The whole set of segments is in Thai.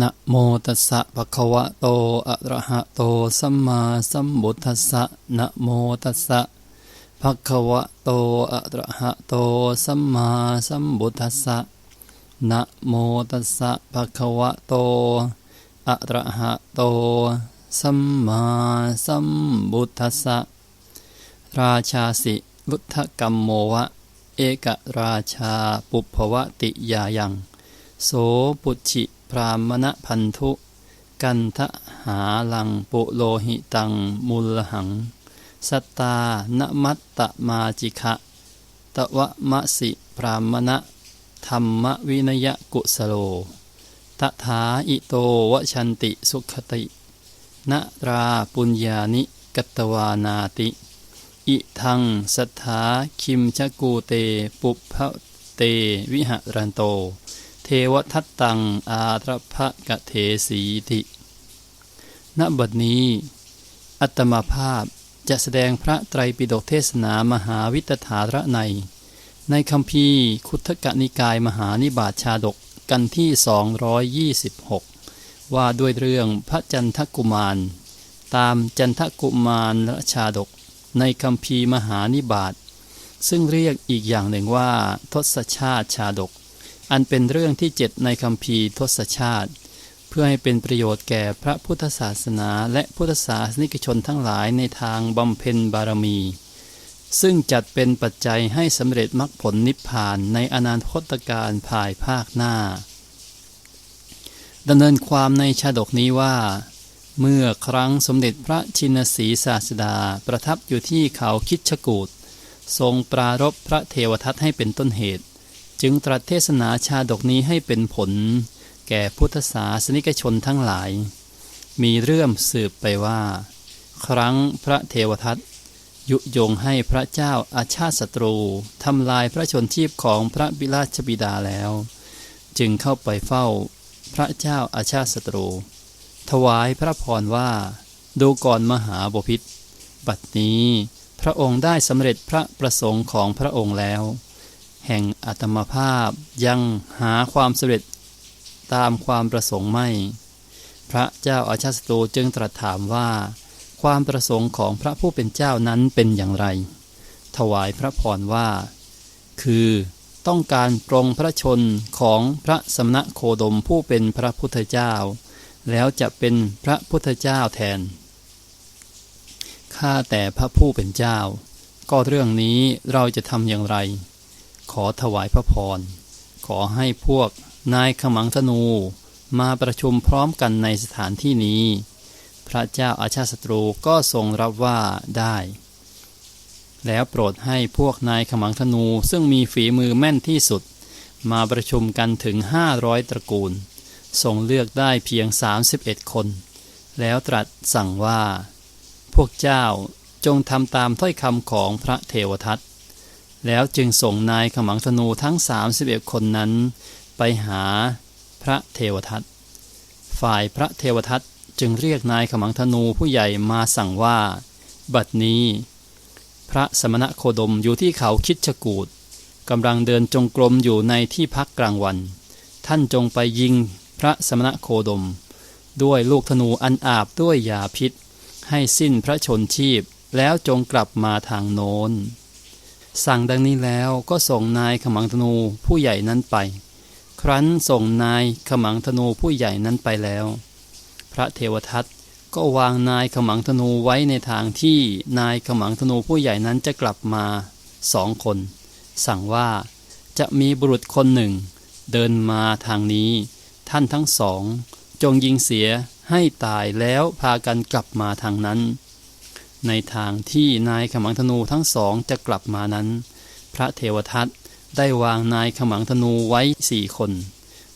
นะโมตัสสะภะคะวะโต อะระหะโต สัมมาสัมพุทัสสะนะโมตัสสะภะคะวะโต อะระหะโต สัมมาสัมพุทัสสะนะโมตัสสะภะคะวะโต อะระหะโต สัมมาสัมพุทัสสะ ราชาสิวุฒกัมโมวะ เอกราชาปุพพวติยายัง โสปุชิ พรามณพันธุ กันทหาลังปุโลหิตังมุลหัง สตานมัตตมาจิคะตวะมะสิพรามณธรรมวินยกุสโลตถาอิโตวชันติสุขตินราปุญญานิกัตวานาติ อิทังสัทธาคิมชกูเตปุพะเตวิหรันโต เทวทัตตังอาทรพะกะเทสีติณบัดนี้ อัตมาภาพจะแสดงพระไตรปิฎกเทศนามหาวิตถาระใน ในคำพีร์คุทกนิกายมหานิบาตชาดกกันที่ 226 ว่าด้วยเรื่องพระจันทกุมาร ตามจันทกุมารชาดก ในคำพีมหานิบาตซึ่งเรียกอีกอย่างหนึ่งว่า ทศชาติชาดก อันเป็นเรื่องที่เจ็ดในคำพีทศชาติ เพื่อให้เป็นประโยชน์แก่พระพุทธศาสนาและพุทธศาสนิกชนทั้งหลายในทางบำเพ็ญบารมี ซึ่งจัดเป็นปัจจัยให้สำเร็จมรรคผลนิพพานในอนาคตการภายภาคหน้าดำเนินความในชาดกนี้ว่า เมื่อครั้งสมเด็จพระชินสีศาสดาประทับอยู่ที่เขาคิดชกูดทรงปรารบพระเทวทัตให้เป็นต้นเหตุ จึงตรัสเทศนาชาดกนี้ให้เป็นผล แก่พุทธศาสนิกชนทั้งหลาย มีเรื่องสืบไปว่า ครั้งพระเทวทัตยุยงให้พระเจ้าอาชาติศัตรูทำลายพระชนชีพของพระบิราชบิดาแล้ว จึงเข้าไปเฝ้าพระเจ้าอาชาติศัตรู ถวายพระพรว่า ดูก่อนมหาบพิษบัดนี้พระองค์ได้สำเร็จพระประสงค์ของพระองค์แล้ว แห่งอัตมภาพยังหาความสำเร็จตามความประสงค์ไม่ พระเจ้าอาชาติศัตรูจึงตรัสถามว่า ความประสงค์ของพระผู้เป็นเจ้านั้นเป็นอย่างไร ถวายพระพรว่า คือต้องการปรงพระชนของพระสมณะโคดมผู้เป็นพระพุทธเจ้า แล้วจะเป็นพระพุทธเจ้าแทน ข้าแต่พระผู้เป็นเจ้า ก็เรื่องนี้เราจะทำอย่างไร ขอถวายพระพร ขอให้พวกนายขมังธนูมาประชุมพร้อมกันในสถานที่นี้ พระเจ้าอาชาศัตรูก็ทรงรับว่าได้ แล้วโปรดให้พวกนายขมังธนูซึ่งมีฝีมือแม่นที่สุด มาประชุมกันถึง 500 ตระกูล ทรงเลือกได้เพียง 31 คน แล้วตรัสสั่งว่า พวกเจ้าจงทำตามถ้อยคำของพระเทวทัต แล้วจึงส่งนายขมังธนูทั้ง 31 คนนั้น ไปหาพระเทวทัต ฝ่ายพระเทวทัตจึงเรียกนายขมังธนูผู้ใหญ่มาสั่งว่า บัดนี้ พระสมณะโคดมอยู่ที่เขาคิดชกูดกำลังเดินจงกรมอยู่ในที่พักกลางวัน ท่านจงไปยิงพระสมณะโคดม ด้วยลูกธนูอันอาบด้วยยาพิษ ให้สิ้นพระชนชีพแล้วจงกลับมาทางโน้น สั่งดังนี้แล้วก็ส่งนายขมังธนูผู้ใหญ่นั้นไป ครั้นส่งนายขมังธนูผู้ใหญ่นั้นไปแล้ว พระเทวทัตก็วางนายขมังธนูไว้ในทางที่นายขมังธนูผู้ใหญ่นั้นจะกลับมาสองคน สั่งว่าจะมีบุรุษคนหนึ่ง เดินมาทางนี้ ท่านทั้งสอง จงยิงเสียให้ตายแล้วพากันกลับมาทางนั้น ในทางที่นายขมังธนูทั้งสองจะกลับมานั้น พระเทวทัตได้วางนายขมังธนูไว้สี่คน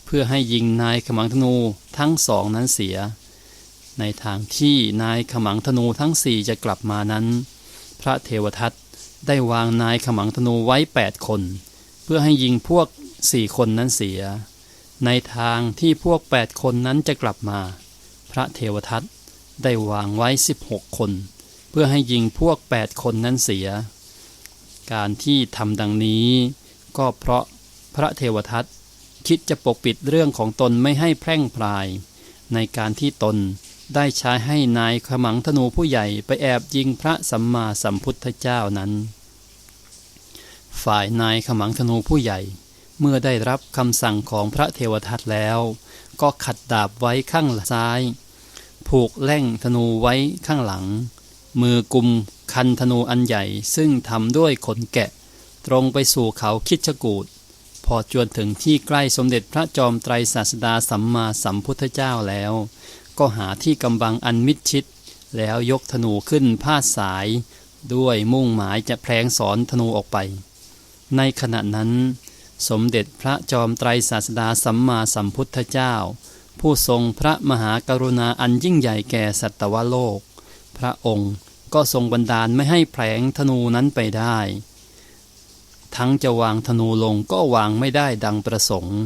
เพื่อให้ยิงนายขมังธนูทั้งสองนั้นเสีย ในทางที่นายขมังธนูทั้งสี่จะกลับมานั้น พระเทวทัตได้วางนายขมังธนูไว้แปดคน เพื่อให้ยิงพวกสี่คนนั้นเสีย ในทางที่พวกแปดคนนั้นจะกลับมา พระเทวทัตได้วางไว้สิบหกคน เพื่อให้ยิงพวกแปดคนนั้นเสีย การที่ทำดังนี้ก็เพราะพระเทวทัตคิดจะปกปิดเรื่องของตนไม่ให้แพร่งพราย ในการที่ตนได้ใช้ให้นายขมังธนูผู้ใหญ่ไปแอบยิงพระสัมมาสัมพุทธเจ้านั้น ฝ่ายนายขมังธนูผู้ใหญ่ เมื่อได้รับคำสั่งของพระเทวทัตแล้ว ก็ขัดดาบไว้ข้างซ้าย ผูกแล่งธนูไว้ข้างหลัง มือกุมคันธนูอันใหญ่ซึ่งทำด้วยขนแกะ ตรงไปสู่เขาคิดชกูดพอจวนถึงที่ใกล้สมเด็จพระจอมไตรศาสดาสัมมาสัมพุทธเจ้าแล้ว ก็หาที่กำบังอันมิดชิด แล้วยกธนูขึ้นพาดสาย ด้วยมุ่งหมายจะแพลงสอนธนูออกไป ในขณะนั้น สมเด็จพระจอมไตรศาสดาสัมมาสัมพุทธเจ้า ผู้ทรงพระมหากรุณาอันยิ่งใหญ่แก่สัตวโลก พระองค์ก็ทรงบันดาลไม่ให้แผลงธนูนั้นไปได้ ทั้งจะวางธนูลงก็วางไม่ได้ดังประสงค์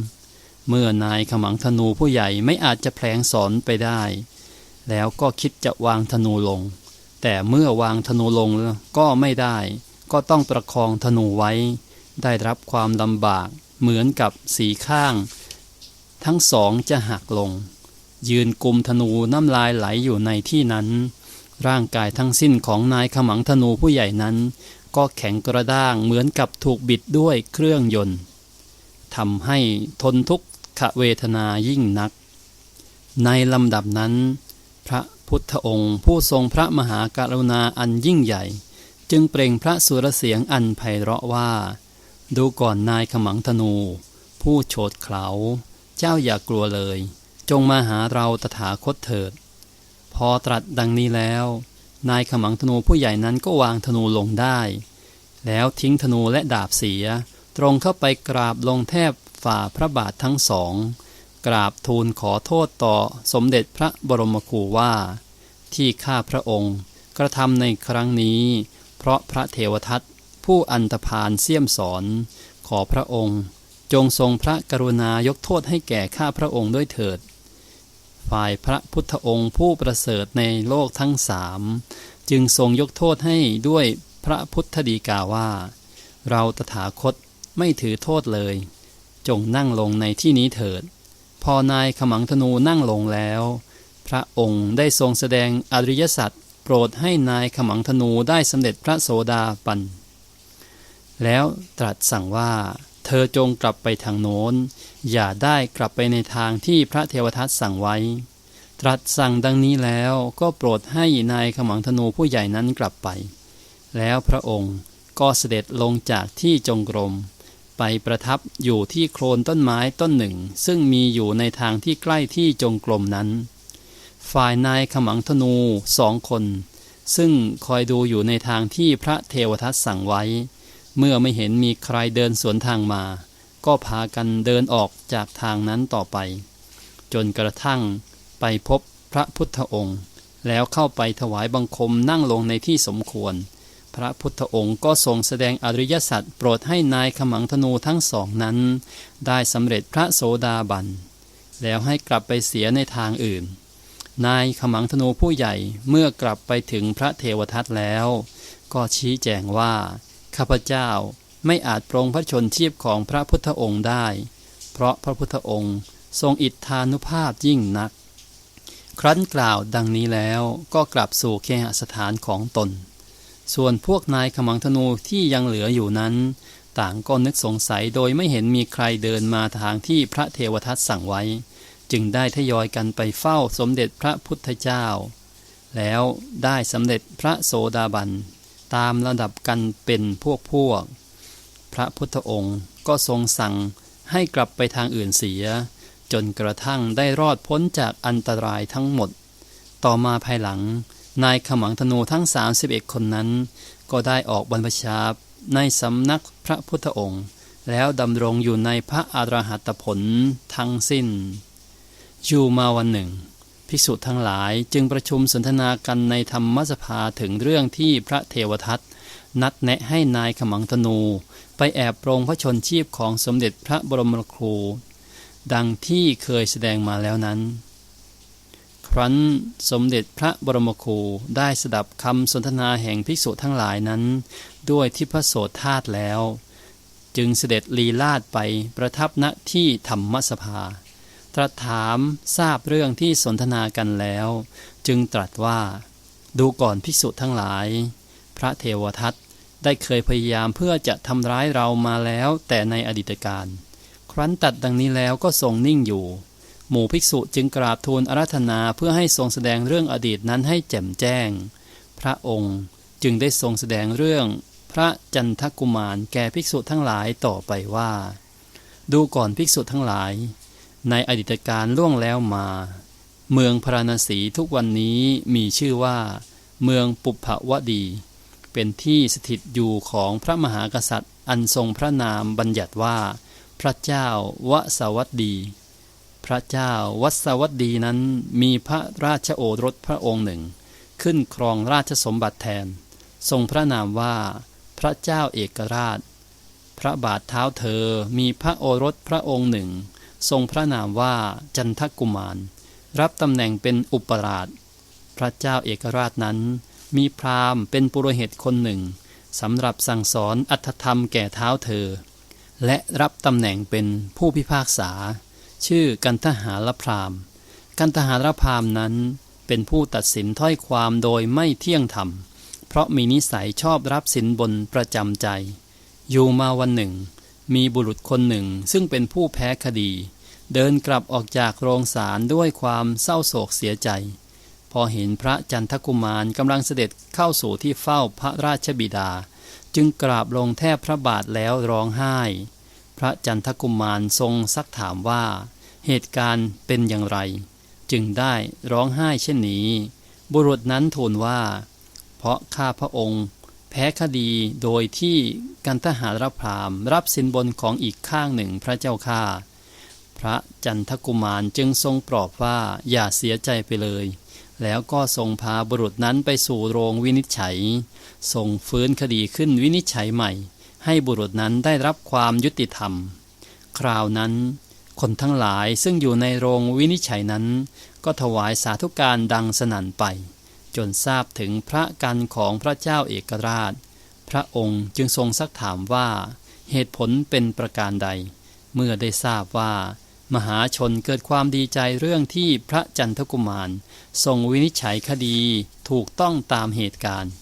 เมื่อนายขมังธนูผู้ใหญ่ไม่อาจจะแผลงสอนไปได้ แล้วก็คิดจะวางธนูลง แต่เมื่อวางธนูลงก็ไม่ได้ ก็ต้องประคองธนูไว้ ได้รับความลำบากเหมือนกับสีข้าง ทั้งสองจะหักลง ยืนกุมธนูน้ำลายไหลอยู่ในที่นั้น ร่างกายทั้งสิ้นของนายขมังธนูผู้ใหญ่นั้น ก็แข็งกระด้างเหมือนกับถูกบิดด้วยเครื่องยนต์ทำให้ทนทุกขเวทนายิ่งนัก ในลำดับนั้น พระพุทธองค์ผู้ทรงพระมหากรุณาอันยิ่งใหญ่ จึงเปล่งพระสุรเสียงอันไพเราะว่า ดูก่อนนายขมังธนู ผู้โฉดเขลา เจ้าอย่ากลัวเลย จงมาหาเราตถาคตเถิด พอตรัสดังนี้แล้ว นายขมังธนูผู้ใหญ่นั้นก็วางธนูลงได้ แล้วทิ้งธนูและดาบเสีย ตรงเข้าไปกราบลงแทบฝ่าพระบาททั้งสอง กราบทูลขอโทษต่อสมเด็จพระบรมครูว่า ที่ข้าพระองค์กระทำในครั้งนี้ เพราะพระเทวทัตผู้อันตพานเสี่ยมสอน ขอพระองค์ จงทรงพระกรุณายกโทษให้แก่ข้าพระองค์ด้วยเถิด ฝ่ายพระพุทธองค์ผู้ประเสริฐในโลกทั้งสามจึงทรงยกโทษให้ด้วยพระพุทธดีกาว่า เราตถาคตไม่ถือโทษเลย จงนั่งลงในที่นี้เถิด พอนายขมังธนูนั่งลงแล้ว พระองค์ได้ทรงแสดงอริยสัจโปรดให้นายขมังธนูได้สำเร็จพระโสดาบัน แล้วตรัสสั่งว่า เธอจงกลับไปทางโน้น อย่าได้กลับไปในทางที่พระเทวทัตสั่งไว้ ตรัสสั่งดังนี้แล้วก็โปรดให้นายขมังธนูผู้ใหญ่นั้นกลับไป แล้วพระองค์ก็เสด็จลงจากที่จงกรม ไปประทับอยู่ที่โคลนต้นไม้ต้นหนึ่ง ซึ่งมีอยู่ในทางที่ใกล้ที่จงกรมนั้น ฝ่ายนายขมังธนูสองคน ซึ่งคอยดูอยู่ในทางที่พระเทวทัตสั่งไว้ เมื่อไม่เห็นมีใครเดินสวนทางมา ก็พากันเดินออกจากทางนั้นต่อไป จนกระทั่งไปพบพระพุทธองค์ แล้วเข้าไปถวายบังคมนั่งลงในที่สมควร พระพุทธองค์ก็ทรงแสดงอริยสัจโปรดให้นายขมังธนูทั้งสองนั้น ได้สำเร็จพระโสดาบัน แล้วให้กลับไปเสียในทางอื่น นายขมังธนูผู้ใหญ่เมื่อกลับไปถึงพระเทวทัตแล้ว ก็ชี้แจงว่า ข้าพเจ้าไม่อาจปรงพระชนชีพของพระพุทธองค์ได้ เพราะพระพุทธองค์ทรงอิทธานุภาพยิ่งนัก ครั้นกล่าวดังนี้แล้วก็กลับสู่เคหสถานของตน ส่วนพวกนายขมังธนูที่ยังเหลืออยู่นั้น ต่างก็นึกสงสัยโดยไม่เห็นมีใครเดินมาทางที่พระเทวทัตสั่งไว้ จึงได้ทยอยกันไปเฝ้าสมเด็จพระพุทธเจ้า แล้วได้สำเร็จพระโสดาบัน ตามระดับกันเป็นพวกพวก พระพุทธองค์ก็ทรงสั่งให้กลับไปทางอื่นเสีย จนกระทั่งได้รอดพ้นจากอันตรายทั้งหมด ต่อมาภายหลัง นายขมังธนูทั้ง 31 คนนั้น ก็ได้ออกบรรพชาในสำนักพระพุทธองค์ แล้วดำรงอยู่ในพระอรหัตผลทั้งสิ้นอยู่มาวันหนึ่ง ภิกษุทั้งหลายจึงประชุมสนทนากันในธรรมสภาถึงเรื่องที่พระเทวทัตนัดแนะให้นายขมังธนู ไปแอบโปรงพระชนชีพของสมเด็จพระบรมครู ดังที่เคยแสดงมาแล้วนั้น ครั้นสมเด็จพระบรมครูได้สดับคำสนทนาแห่งภิกษุทั้งหลายนั้น ด้วยทิพโสธาตแล้ว จึงเสด็จลีลาดไปประทับณที่ธรรมสภา ตรัสถามทราบเรื่องที่สนทนากันแล้ว จึงตรัสว่า ดูก่อนภิกษุทั้งหลาย พระเทวทัตได้เคยพยายามเพื่อจะทำร้ายเรามาแล้วแต่ในอดีตการ ครั้นตัดดังนี้แล้วก็ทรงนิ่งอยู่ หมู่ภิกษุจึงกราบทูลอารัธนาเพื่อให้ทรงแสดงเรื่องอดีตนั้นให้แจ่มแจ้ง พระองค์จึงได้ทรงแสดงเรื่องพระจันทกุมารแก่ภิกษุทั้งหลายต่อไปว่า ดูก่อนภิกษุทั้งหลาย ในอดีตการล่วงแล้วมา เมืองพราณสีทุกวันนี้มีชื่อว่า เมืองปุพพวดี เป็นที่สถิตอยู่ของพระมหากษัตริย์ อันทรงพระนามบัญญัติว่า พระเจ้าวสวัสดี พระเจ้าวสวัสดีนั้นมีพระราชโอรสพระองค์หนึ่ง ขึ้นครองราชสมบัติแทน ทรงพระนามว่า พระเจ้าเอกราช พระบาทเท้าเธอมีพระโอรสพระองค์หนึ่ง ทรงพระนามว่าจันทกุมาร รับตำแหน่งเป็นอุปราช พระเจ้าเอกราชนั้น มีพราหมณ์เป็นปุโรหิตคนหนึ่งสำหรับสั่งสอนอัตธรรมแก่เท้าเธอ และรับตำแหน่งเป็นผู้พิพากษา ชื่อกันทหารพราหมณ์กันทหารพราหมณ์นั้นเป็นผู้ตัดสินถ้อยความโดยไม่เที่ยงธรรม เพราะมีนิสัยชอบรับสินบนประจำใจ อยู่มาวันหนึ่ง มีบุรุษคนหนึ่งซึ่งเป็นผู้แพ้คดี เดินกลับออกจากโรงศาลด้วยความเศร้าโศกเสียใจ พอเห็นพระจันทกุมารกำลังเสด็จเข้าสู่ที่เฝ้าพระราชบิดา จึงกราบลงแทบพระบาทแล้วร้องไห้ พระจันทกุมารทรงซักถามว่า เหตุการณ์เป็นอย่างไร จึงได้ร้องไห้เช่นนี้ บุรุษนั้นทูลว่า เพราะข้าพระองค์ แพ้คดีโดยที่กันทหารพรามรับสินบนของอีกข้างหนึ่งพระเจ้าข้าพระจันทกุมารจึงทรงปลอบว่าอย่าเสียใจไปเลย แล้วก็ทรงพาบุรุษนั้นไปสู่โรงวินิจฉัย ทรงฟื้นคดีขึ้นวินิจฉัยใหม่ ให้บุรุษนั้นได้รับความยุติธรรม คราวนั้น คนทั้งหลายซึ่งอยู่ในโรงวินิจฉัยนั้น ก็ถวายสาธุการดังสนั่นไป จนทราบถึงพระกันของพระเจ้าเอกราช พระองค์จึงทรงซักถามว่า เหตุผลเป็นประการใด เมื่อได้ทราบว่า มหาชนเกิดความดีใจเรื่องที่พระจันทกุมาร ทรงวินิจฉัยคดีถูกต้องตามเหตุการณ์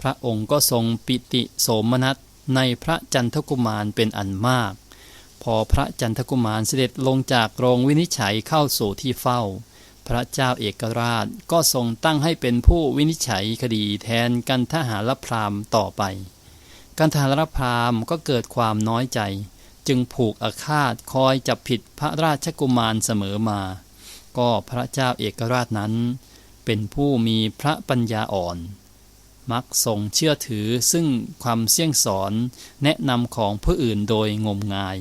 พระองค์ก็ทรงปิติโสมนัสในพระจันทกุมารเป็นอันมาก พอพระจันทกุมารเสด็จลงจากโรงวินิจฉัยเข้าสู่ที่เฝ้า พระเจ้าเอกราชก็ทรงตั้งให้เป็นผู้วินิจฉัยคดีแทนกันทหารพรามต่อไป กันทหารพรามก็เกิดความน้อยใจ จึงผูกอาฆาตคอยจับผิดพระราชกุมารเสมอมา ก็พระเจ้าเอกราชนั้น เป็นผู้มีพระปัญญาอ่อนมักทรงเชื่อถือซึ่งความเสี่ยงสอนแนะนำของผู้อื่นโดยงมงาย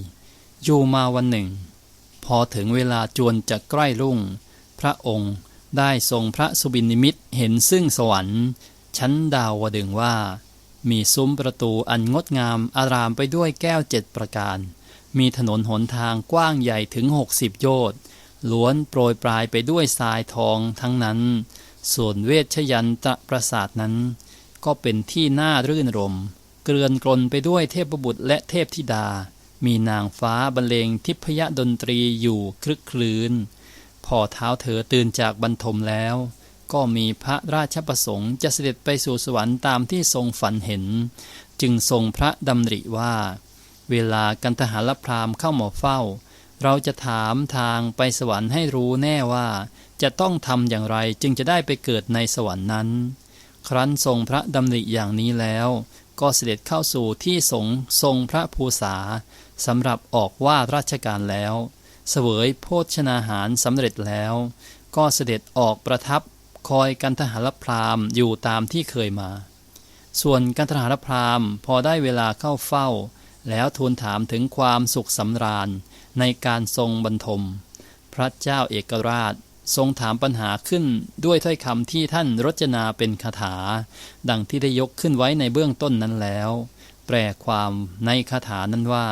อยู่มาวันหนึ่ง พอถึงเวลาจวนจะใกล้รุ่ง พระองค์ได้ทรงพระสุบินิมิตเห็นซึ่งสวรรค์ ชั้นดาวดึงว่า มีซุ้มประตูอันงดงามอารามไปด้วยแก้วเจ็ดประการ มีถนนหนทางกว้างใหญ่ถึงหกสิบโยชน์ล้วนโปรยปลายไปด้วยทรายทองทั้งนั้น ส่วนเวชยันตะประสาทนั้น ก็เป็นที่น่ารื่นรม เกลื่อนกลนไปด้วยเทพบุตรและเทพธิดา มีนางฟ้าบรรเลงทิพยดนตรีอยู่คลึกคลื้น พอเท้าเธอตื่นจากบรรทมแล้ว ก็มีพระราชประสงค์จะเสด็จไปสู่สวรรค์ตามที่ทรงฝันเห็น จึงทรงพระดำริว่า เวลากันทหารพราหม์เข้ามาเฝ้า เราจะถามทางไปสวรรค์ให้รู้แน่ว่า จะต้องทำอย่างไรจึงจะได้ไปเกิดในสวรรค์นั้น ครั้นทรงพระดำริอย่างนี้แล้ว ก็เสด็จเข้าสู่ที่สงทรงพระภูษาสำหรับออกว่าราชการแล้ว เสวยโภชนาหารสำเร็จแล้ว ก็เสด็จออกประทับคอยกันทหารพราหมอยู่ตามที่เคยมา ส่วนกันทหารพราหม์พอได้เวลาเข้าเฝ้า แล้วทูลถามถึงความสุขสำราญในการทรงบรรทม พระเจ้าเอกราชทรงถามปัญหาขึ้นด้วยถ้อยคำที่ท่านรจนาเป็นคาถา ดังที่ได้ยกขึ้นไว้ในเบื้องต้นนั้นแล้ว แปลความในคาถานั้นว่า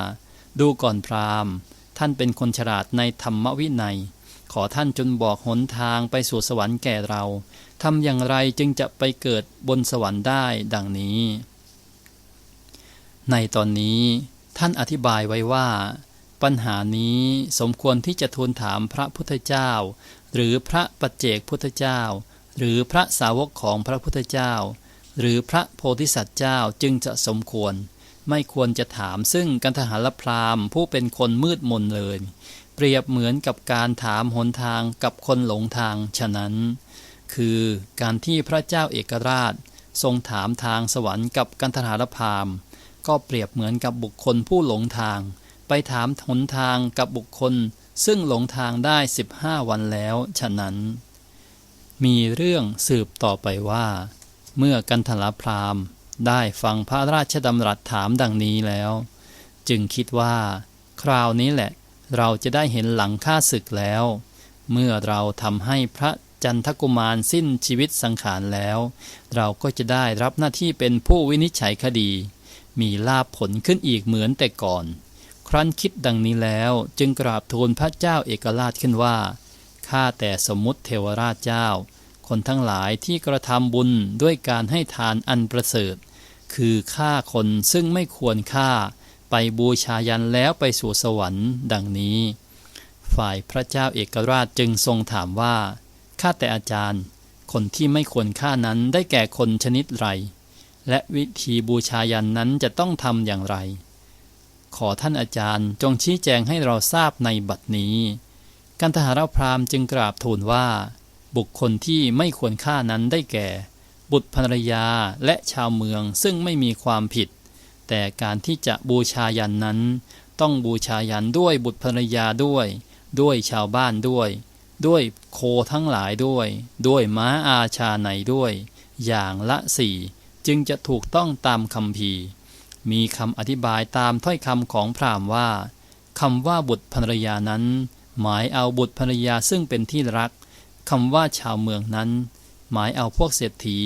ดูก่อนพราหมณ์ ท่านเป็นคนฉลาดในธรรมวินัย ขอท่านจนบอกหนทางไปสู่สวรรค์แก่เราทำอย่างไรจึงจะไปเกิดบนสวรรค์ได้ดังนี้ ในตอนนี้ท่านอธิบายไว้ว่า ปัญหานี้สมควรที่จะทูลถามพระพุทธเจ้า หรือพระปัจเจกพุทธเจ้า หรือพระสาวกของพระพุทธเจ้า หรือพระโพธิสัตว์เจ้าจึงจะสมควร ไม่ควรจะถามซึ่งกันทหารพราหม์ผู้เป็นคนมืดมนเลย เปรียบเหมือนกับการถามหนทางกับคนหลงทางฉะนั้น คือการที่พระเจ้าเอกราช ทรงถามทางสวรรค์กับกันทหารพราหม์ก็เปรียบเหมือนกับบุคคลผู้หลงทาง ไปถามหนทางกับบุคคล ซึ่งหลงทางได้ 15 วันแล้วฉะนั้น มีเรื่องสืบต่อไปว่า เมื่อกันทรพราหม์ ได้ฟังพระราชดำรัสถามดังนี้แล้ว จึงคิดว่า คราวนี้แหละ เราจะได้เห็นหลังค่าศึกแล้ว เมื่อเราทำให้พระจันทกุมารสิ้นชีวิตสังขารแล้ว เราก็จะได้รับหน้าที่เป็นผู้วินิจฉัยคดี มีลาภผลขึ้นอีกเหมือนแต่ก่อน ครั้นคิดดังนี้แล้วจึงกราบทูลพระเจ้าเอกราชขึ้นว่าข้าแต่สมมติเทวราชเจ้า คนทั้งหลายที่กระทำบุญด้วยการให้ทานอันประเสริฐ คือฆ่าคนซึ่งไม่ควรฆ่า ไปบูชายันแล้วไปสู่สวรรค์ ดังนี้ ฝ่ายพระเจ้าเอกราชจึงทรงถามว่าข้าแต่อาจารย์ คนที่ไม่ควรฆ่านั้นได้แก่คนชนิดไร และวิธีบูชายันนั้นจะต้องทำอย่างไร ขอท่านอาจารย์จงชี้แจงให้เราทราบในบัดนี้ กันทหารพราหมณ์จึงกราบทูลว่า บุคคลที่ไม่ควรฆ่านั้นได้แก่ บุตรภรรยาและชาวเมืองซึ่งไม่มีความผิด แต่การที่จะบูชายันนั้น ต้องบูชายันด้วยบุตรภรรยาด้วย ด้วยชาวบ้านด้วย ด้วยโคทั้งหลายด้วย ด้วยม้าอาชาในด้วย อย่างละสี่จึงจะถูกต้องตามคำพีร์มีคำอธิบายตามถ้อยคำของพราหมณ์ว่าคำว่าบุตรภรรยานั้น หมายเอาบุตรภรรยาซึ่งเป็นที่รัก คำว่าชาวเมืองนั้น หมายเอาพวกเศรษฐี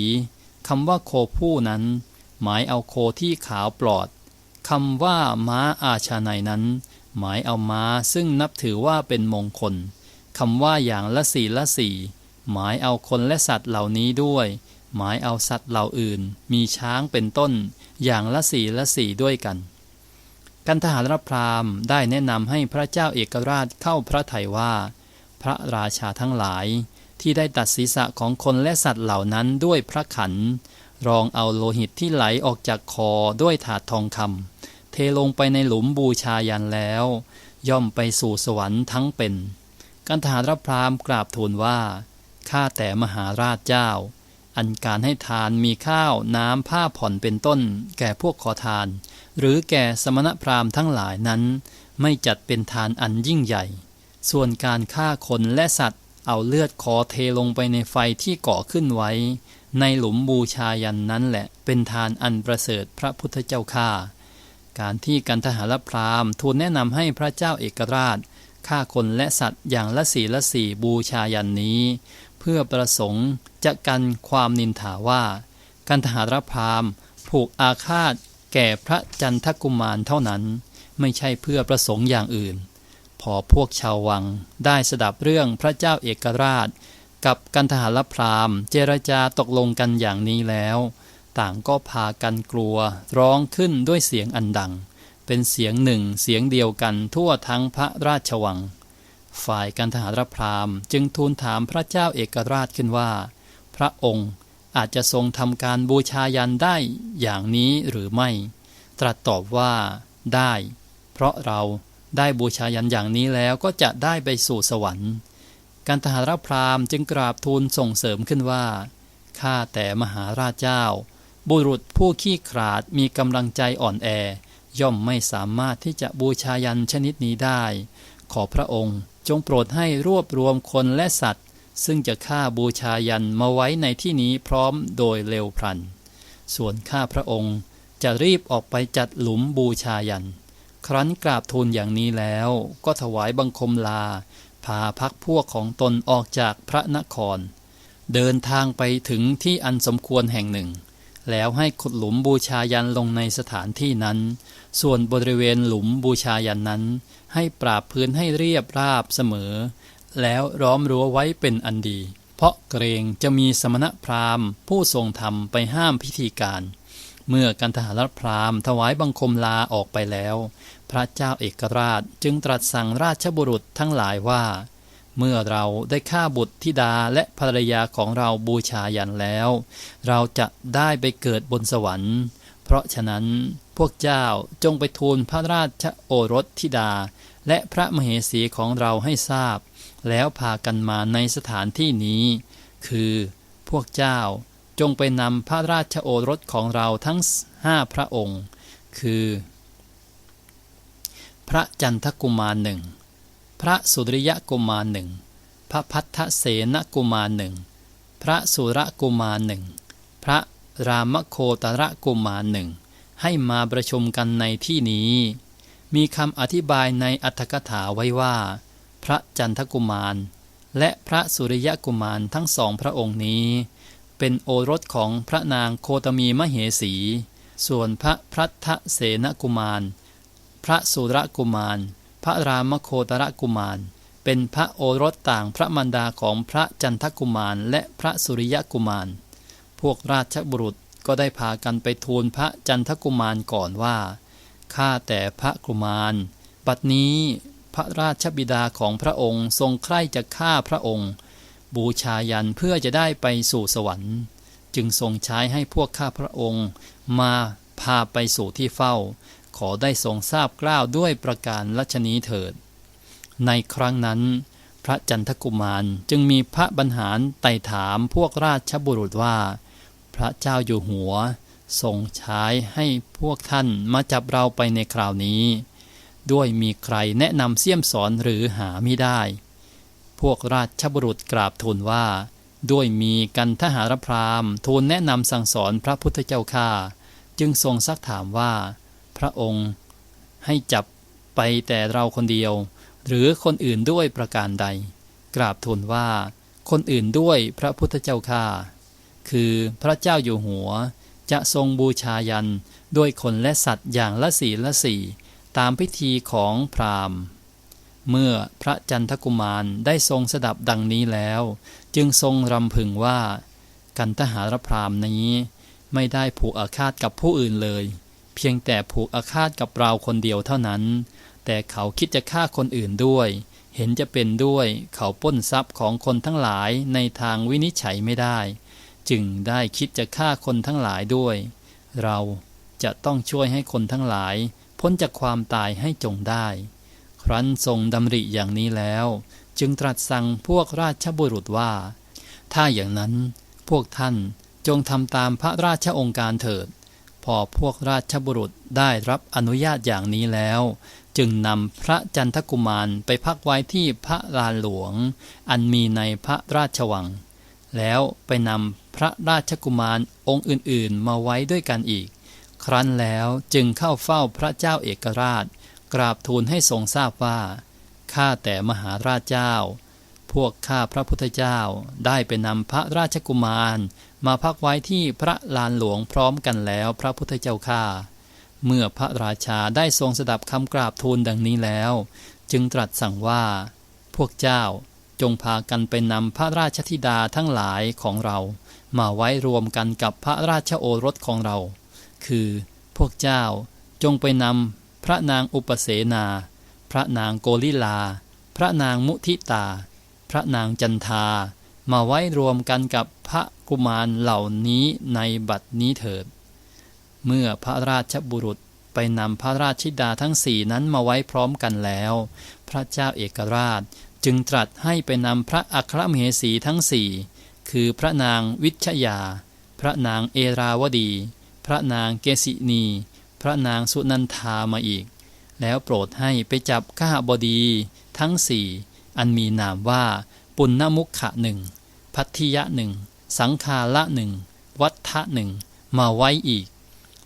คำว่าโคผู้นั้น หมายเอาโคที่ขาวปลอดคำว่าม้าอาชาในนั้น หมายเอาม้าซึ่งนับถือว่าเป็นมงคลคำว่าอย่างละสี่ละสี่หมายเอาคนและสัตว์เหล่านี้ด้วย หมายเอาสัตว์เหล่าอื่น มีช้างเป็นต้น อย่างละสี่ละสี่ด้วยกัน กันทหารพราหมณ์ได้แนะนำให้พระเจ้าเอกราชเข้าพระทัยว่า พระราชาทั้งหลาย ที่ได้ตัดศีรษะของคนและสัตว์เหล่านั้นด้วยพระขัน รองเอาโลหิตที่ไหลออกจากคอด้วยถาดทองคำเทลงไปในหลุมบูชายันแล้ว ย่อมไปสู่สวรรค์ทั้งเป็น กันทารพราหมณ์กราบทูลว่าข้าแต่มหาราชเจ้า อันการให้ทานมีข้าวน้ำผ้าผ่อนเป็นต้น แก่พวกขอทาน หรือแก่สมณพราหมณ์ทั้งหลายนั้น ไม่จัดเป็นทานอันยิ่งใหญ่ ส่วนการฆ่าคนและสัตว์ เอาเลือดขอเทลงไปในไฟที่ก่อขึ้นไว้ ในหลุมบูชายันนั้นแหละเป็นทานอันประเสริฐพระพุทธเจ้าข้าการที่กันทหารพรามทูลแนะนำให้พระเจ้าเอกราชฆ่าคนและสัตว์อย่างละสีละสีบูชายันนี้ เพื่อประสงค์จะกันความนินทาว่า กันทหารพรามผูกอาฆาตแก่พระจันทกุมารเท่านั้น ไม่ใช่เพื่อประสงค์อย่างอื่น พอพวกชาววังได้สดับเรื่องพระเจ้าเอกราช กับกันทหารพรามเจรจาตกลงกันอย่างนี้แล้ว ต่างก็พากันกลัวร้องขึ้นด้วยเสียงอันดัง เป็นเสียงหนึ่งเสียงเดียวกันทั่วทั้งพระราชวัง ฝ่ายกันทหารพรามจึงทูลถามพระเจ้าเอกราชขึ้นว่า พระองค์อาจจะทรงทำการบูชายันได้อย่างนี้หรือไม่ ตรัสตอบว่าได้ เพราะเรา ได้บูชายันอย่างนี้แล้วก็จะได้ไปสู่สวรรค์ การทหารพราหมณ์จึงกราบทูลส่งเสริมขึ้นว่า ข้าแต่มหาราชเจ้า บุรุษผู้ขี้ขลาดมีกำลังใจอ่อนแอ ย่อมไม่สามารถที่จะบูชายันชนิดนี้ได้ ขอพระองค์จงโปรดให้รวบรวมคนและสัตว์ ซึ่งจะฆ่าบูชายันมาไว้ในที่นี้พร้อมโดยเร็วพลัน ส่วนข้าพระองค์จะรีบออกไปจัดหลุมบูชายัน ครั้นกราบทูลอย่างนี้แล้วก็ถวายบังคมลา พาพักพวกของตนออกจากพระนคร เดินทางไปถึงที่อันสมควรแห่งหนึ่ง แล้วให้ขุดหลุมบูชายันลงในสถานที่นั้น ส่วนบริเวณหลุมบูชายันนั้น ให้ปราบพื้นให้เรียบราบเสมอ แล้วร้อมรั้วไว้เป็นอันดี เพราะเกรงจะมีสมณพราหมณ์ผู้ทรงธรรมไปห้ามพิธีการ เมื่อกันทหารพราหมณ์ถวายบังคมลาออกไปแล้ว พระเจ้าเอกราชจึงตรัสสั่งราชบุรุษทั้งหลายว่า เมื่อเราได้ฆ่าบุตรธิดาและภรรยาของเราบูชายันแล้ว เราจะได้ไปเกิดบนสวรรค์ เพราะฉะนั้นพวกเจ้าจงไปทูลพระราชโอรสธิดา และพระมเหสีของเราให้ทราบ แล้วพากันมาในสถานที่นี้ คือพวกเจ้า จงไปนำพระราชโอรสของเราทั้งห้าพระองค์ คือ พระจันทกุมารหนึ่งพระสุริยะกุมารหนึ่งพระพัทธเสนกุมารหนึ่งพระสุรกุมารหนึ่งพระรามโคตระกุมารหนึ่งให้มาประชุมกันในที่นี้ มีคำอธิบายในอัตถกถาไว้ว่า พระจันทกุมาร และพระสุริยะกุมารทั้งสองพระองค์นี้ เป็นโอรสของพระนางโคตมีมเหสี ส่วนพระพรัทเสนกุมาร พระสุรกุมาร พระรามโคตรกุมาร เป็นพระโอรสต่างพระมารดาของพระจันทกุมารและพระสุริยกุมาร พวกราชบุรุษก็ได้พากันไปทูลพระจันทกุมารก่อนว่า ข้าแต่พระกุมาร บัดนี้พระราชบิดาของพระองค์ทรงใคร่จะฆ่าพระองค์ บูชายันเพื่อจะได้ไปสู่สวรรค์ จึงทรงใช้ให้พวกข้าพระองค์มาพาไปสู่ที่เฝ้า ขอได้ทรงทราบกล้าวด้วยประการลัชนีเถิด ในครั้งนั้น พระจันทกุมารจึงมีพระบรรหารไต่ถามพวกราชบุรุษว่า พระเจ้าอยู่หัวทรงใช้ให้พวกท่านมาจับเราไปในคราวนี้ ด้วยมีใครแนะนำเสี่ยมสอนหรือหาไม่ได้ พวกราชบุรุษกราบทูลว่า ด้วยมีกันทหารพราหมณ์ทูลแนะนำสั่งสอนพระพุทธเจ้าข้าจึงทรงซักถามว่า พระองค์ให้จับไปแต่เราคนเดียว หรือคนอื่นด้วยประการใด กราบทูลว่า คนอื่นด้วยพระพุทธเจ้าข้าคือพระเจ้าอยู่หัว จะทรงบูชายันด้วยคนและสัตว์อย่างละสี่ละสี่ตามพิธีของพราหมณ์ เมื่อพระจันทกุมารได้ทรงสดับดังนี้แล้ว จึงทรงรำพึงว่า กันทหารพรามนี้ ไม่ได้ผูกอาฆาตกับผู้อื่นเลย เพียงแต่ผูกอาฆาตกับเราคนเดียวเท่านั้น แต่เขาคิดจะฆ่าคนอื่นด้วย เห็นจะเป็นด้วยเขาป้นทรัพย์ของคนทั้งหลายในทางวินิจฉัยไม่ได้ จึงได้คิดจะฆ่าคนทั้งหลายด้วย เราจะต้องช่วยให้คนทั้งหลาย พ้นจากความตายให้จงได้ ครั้นทรงดำริอย่างนี้แล้ว จึงตรัสสั่งพวกราชบุรุษว่า ถ้าอย่างนั้นพวกท่านจงทำตามพระราชองค์การเถิด พอพวกราชบุรุษได้รับอนุญาตอย่างนี้แล้ว จึงนำพระจันทกุมารไปพักไว้ที่พระลานหลวง อันมีในพระราชวัง แล้วไปนำพระราชกุมารองค์อื่นๆมาไว้ด้วยกันอีก ครั้นแล้วจึงเข้าเฝ้าพระเจ้าเอกราช กราบทูลให้ทรงทราบว่า ข้าแต่มหาราชเจ้า พวกข้าพระพุทธเจ้าได้ไปนำพระราชกุมาร มาพักไว้ที่พระลานหลวงพร้อมกันแล้วพระพุทธเจ้าข้าเมื่อพระราชาได้ทรงสดับคำกราบทูลดังนี้แล้ว จึงตรัสสั่งว่า พวกเจ้าจงพากันไปนำพระราชธิดาทั้งหลายของเรา มาไว้รวมกันกับพระราชโอรสของเรา คือพวกเจ้าจงไปนำ พระนางอุปเสนา พระนางโกลิลา พระนางมุทิตา พระนางจันทา มาไว้รวมกันกับพระกุมารเหล่านี้ในบัดนี้เถิด เมื่อพระราชบุรุษไปนำพระราชธิดาทั้งสี่นั้นมาไว้พร้อมกันแล้ว พระเจ้าเอกราชจึงตรัสให้ไปนำพระอัครมเหสีทั้งสี่ คือพระนางวิชยา พระนางเอราวดี พระนางเกสินี พระนางสุนันทามาอีก แล้วโปรดให้ไปจับข้าบดีทั้งสี่อันมีนามว่า ปุณณมุขะหนึ่งพัทธิยะหนึ่งสังคาละหนึ่งวัฏทะหนึ่งมาไว้อีก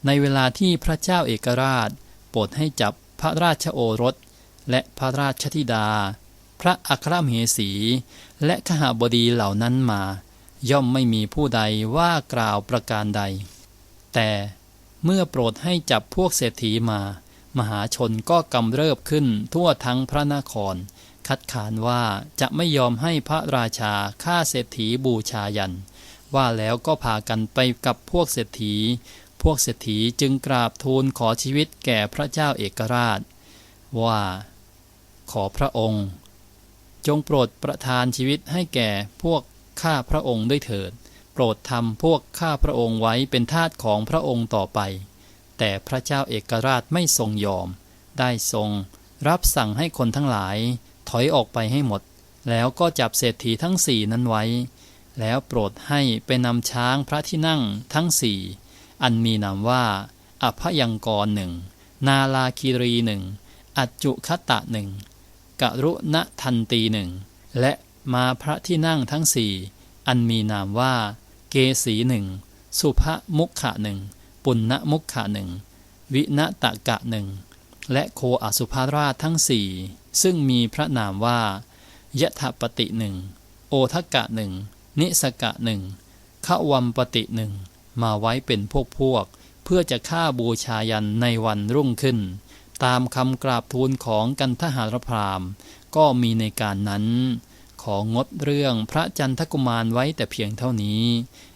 ในเวลาที่พระเจ้าเอกราช โปรดให้จับพระราชโอรส และพระราชธิดา พระอัครมเหสี และขหบดีเหล่านั้นมา ย่อมไม่มีผู้ใดว่ากล่าวประการใด แต่ เมื่อโปรดให้จับพวกเศรษฐีมา มหาชนก็กำเริบขึ้นทั่วทั้งพระนคร คัดค้านว่าจะไม่ยอมให้พระราชาฆ่าเศรษฐีบูชายัน ว่าแล้วก็พากันไปกับพวกเศรษฐี พวกเศรษฐีจึงกราบทูลขอชีวิตแก่พระเจ้าเอกราช ว่า ขอพระองค์ จงโปรดประทานชีวิตให้แก่พวกข้าพระองค์ด้วยเถิด โปรดทำพวกข้าพระองค์ไว้เป็นทาสของพระองค์ต่อไป แต่พระเจ้าเอกราชไม่ทรงยอม ได้ทรง รับสั่งให้คนทั้งหลาย ถอยออกไปให้หมด แล้วก็จับเศรษฐีทั้งสี่นั้นไว้ แล้วโปรดให้ไปนำช้างพระที่นั่งทั้งสี่อันมีนามว่าอภยังกรหนึ่งนาลาคีรีหนึ่งอัจจุคตะหนึ่งกรุณทันตีหนึ่งและมาพระที่นั่งทั้งสี่อันมีนามว่า กสีหนึ่งสุภมุขะหนึ่งปุณณมุขะหนึ่งวิณตะกะหนึ่งและโคอสุภาราชทั้งสี่ซึ่งมีพระนามว่ายะถปติหนึ่งโอทกะหนึ่งนิสกะหนึ่งขวัมปติหนึ่งมาไว้เป็นพวกพวก เพื่อจะฆ่าบูชายันในวันรุ่งขึ้น ตามคำกราบทูลของกันทหารพราหมณ์ก็มีในการนั้น ของดเรื่องพระจันทกุมารไว้แต่เพียงเท่านี้